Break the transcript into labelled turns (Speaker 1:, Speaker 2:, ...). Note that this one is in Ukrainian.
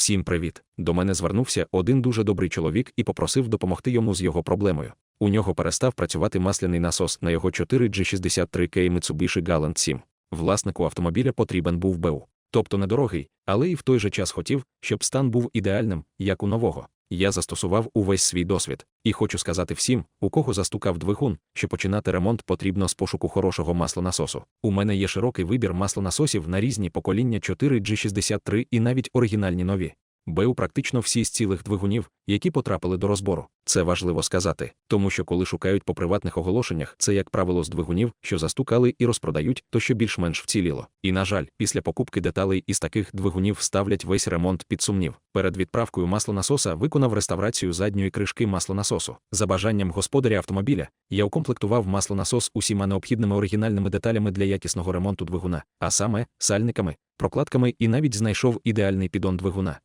Speaker 1: Всім привіт! До мене звернувся один дуже добрий чоловік і попросив допомогти йому з його проблемою. У нього перестав працювати масляний насос на його 4G63K Mitsubishi Galant 7. Власнику автомобіля потрібен був БУ. Тобто недорогий, але і в той же час хотів, щоб стан був ідеальним, як у нового. Я застосував увесь свій досвід, і хочу сказати всім, у кого застукав двигун, що починати ремонт потрібно з пошуку хорошого маслонасосу. У мене є широкий вибір маслонасосів на різні покоління 4G63 і навіть оригінальні нові. БУ практично всі з цілих двигунів, які потрапили до розбору. Це важливо сказати, тому що коли шукають по приватних оголошеннях, це як правило з двигунів, що застукали і розпродають, то що більш-менш вціліло. І на жаль, після покупки деталей із таких двигунів ставлять весь ремонт під сумнів. Перед відправкою маслонасоса виконав реставрацію задньої кришки маслонасосу. За бажанням господаря автомобіля я укомплектував маслонасос усіма необхідними оригінальними деталями для якісного ремонту двигуна, а саме сальниками, прокладками і навіть знайшов ідеальний підон двигуна.